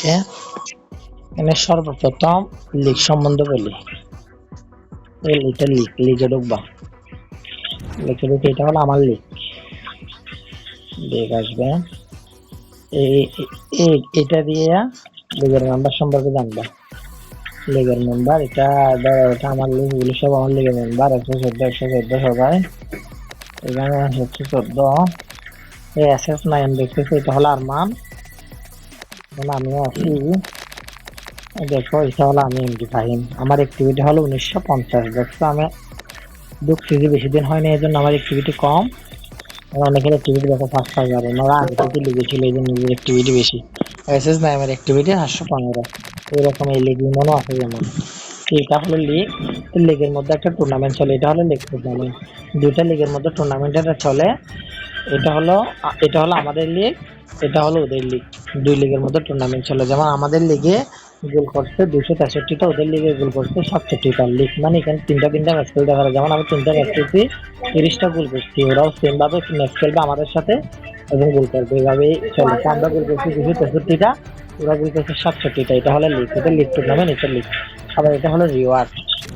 ওকে এখানে সর্বপ্রথম লিগ সম্বন্ধে বলি। এই লিগটা লিগ, লিগে ঢুকবা। লিগে ঢুকে এটা হলো আমার লিগ। লিগ আসবে। এটা দিয়ে লিগের মেম্বার সম্পর্কে জানবা। লিগের মেম্বার এটা এটা আমার লিগ এগুলো সব আমার লিগের মেম্বার একশো চোদ্দ একশো চোদ্দ সবাই। এখানে হচ্ছে চোদ্দ। এস এস নাইন দেখতেছি, এটা হলো আরমান। এখন আছি দেখো এটা হলো আমি ফাহিম আমার অ্যাক্টিভিটি হলো উনিশশো পঞ্চাশ দেখছ আমি বেশি দিন হয়নি এই জন্য আমার অ্যাক্টিভিটি কম অনেকের অ্যাক্টিভিটি দেখো ফার্স্ট ওনারা আগে থেকে লিগেছিল এই জন্য নিজের অ্যাক্টিভিটি বেশি এস এস নাইমের অ্যাক্টিভিটি আটশো পনেরো এরকম এই লিগ মনে আছে যেমন এটা হলো লিগ লিগের মধ্যে একটা টুর্নামেন্ট চলে এটা হলো লিগ টুর্নামেন্ট দুইটা লিগের মধ্যে টুর্নামেন্ট একটা চলে এটা হলো এটা হলো আমাদের লিগ এটা হলো ওদের লিগ দুই লিগের মধ্যে টুর্নামেন্ট চলে। যেমন আমাদের লিগে গোল করছে দুশো তেষট্টিটা, ওদের লিগে গোল করছে সাতষট্টিটা লিগ। মানে এখানে তিনটা তিনটা ম্যাচ খেলতে পারে। যেমন আমি তিনটা ম্যাচ খেলছি, তিরিশটা গোল করছি। ওরাও সেম ভাবে ম্যাচ খেলবে আমাদের সাথে এবং গোল করবে। এইভাবেই চলে। আমরা গোল করছি দুশো তেষট্টিটা, ওরা গোল করছে সাতষট্টিটা। এটা হলো লিগ। এটা লিগ টুর্নামেন্ট এটা লিগ। আবার এটা হলো রিওয়ার্ড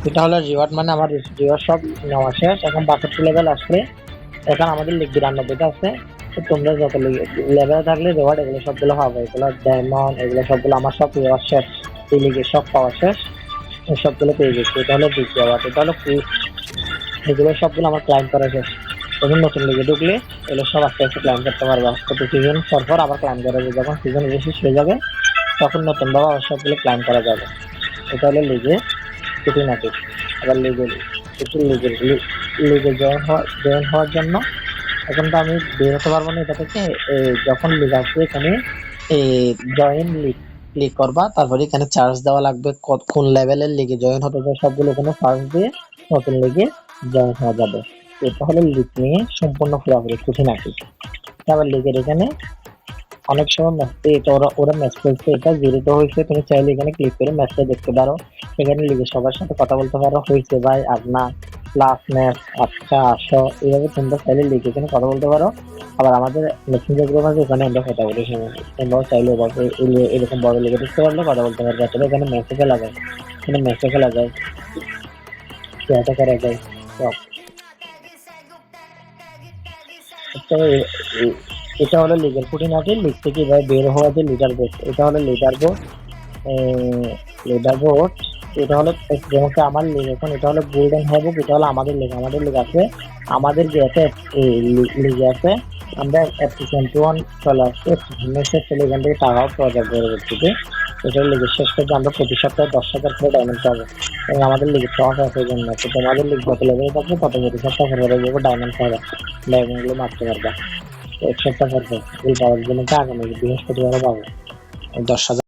এটা হলো রিওয়ার্ড মানে আমার রিওয়ার্ড সব নেওয়া শেষ। এখন বাষট্টি লেভেল আসলে এখন আমাদের লিগ বিরানব্বইটা আছে। তো তোমরা যত লেভেল থাকলে রেওয়ার্ড এগুলো সবগুলো হবে এগুলো ডায়মন্ড এগুলো সবগুলো আমার সব রিওয়ার্ড শেষ। এই লিগের সব পাওয়া শেষ। সবগুলো পেয়ে গেছি। এটা হলো বিগ রিওয়ার্ড এটা হলো এগুলো সবগুলো আমার ক্লাইম করা শেষ। তখন নতুন লিগে ঢুকলে এগুলো সব আস্তে আস্তে ক্লাইম করতে পারবে। কত সিজন পর পর আবার ক্লাইম করা যাবে। যখন সিজন শেষ হয়ে যাবে তখন নতুন ভাবে আবার সবগুলো ক্লাইম করা যাবে। এটা হলো লিগে খুঁটিনাটি আবার লিগে একটু লিগে লিগে জয়েন হওয়া জয়েন হওয়ার জন্য এখন তো আমি বেরোতে পারব না এটা থেকে। যখন লিগ আসবে এখানে জয়েন লিগ ক্লিক করবা, তারপরে এখানে চার্জ দেওয়া লাগবে কোন লেভেলের লিগে জয়েন হতে চাই সবগুলো এখানে চার্জ দিয়ে নতুন লিগে জয়েন হওয়া যাবে। এটা হলো লিগ নিয়ে সম্পূর্ণ পুরোপুরি খুঁটিনাটি আবার লিগের এখানে অনেক সময় ম্যাচ এটা ওরা ওরা ম্যাচ খেলছে এটা জিরোতে হয়েছে, তুমি চাইলে এখানে ক্লিক করে ম্যাচটা দেখতে পারো। সেখানে লিগের সবার সাথে কথা বলতে পারো, হয়েছে ভাই, আর না। লাস্ট ম্যাচ আচ্ছা আসো। এইভাবে তোমরা চাইলে লিগে এখানে কথা বলতে পারো। আবার আমাদের মেসেঞ্জার গ্রুপ আছে, ওখানে আমরা কথা বলি। তোমরাও চাইলে এরকম বড় লিগে দেখতে পারলে কথা বলতে পারবে। আসলে এখানে ম্যাচে খেলা যায় এখানে ম্যাচে খেলা যায় খেলাটা করা যায় এটা হলো লিগের খুঁটিনাটি লিগ থেকে এবার বের হওয়া যে লিডার বোর্ড এটা হলো লিডার বোর্ড লিডার বোর্ড এটা হলো যেমন আমার লিগ। এখন এটা হলো গোল্ডেন হ্যাবুক এটা হলো আমাদের লিগ। আমাদের লিগ আছে, আমাদের যে আছে লিগে আছে, আমরা টোয়েন্টি ওয়ান চলে আসছে শেষ চলে এখান থেকে টাকাও পাওয়া যাবে পরবর্তীতে এটা লিগের শেষ থেকে আমরা প্রতি সপ্তাহে দশ হাজার করে ডায়মন্ড পাবো। এবং আমাদের লিগের টস আছে এই জন্য। তো তোমাদের লিগ যত লেভেলে থাকবে তত প্রতি সপ্তাহ করে যাব ডায়মন্ড পাবে ডায়মন্ডগুলো মারতে পারবে। এক সপ্তাহ পর এই পাওয়ার জন্য আগামী বৃহস্পতিবার পাবো। দশ হাজার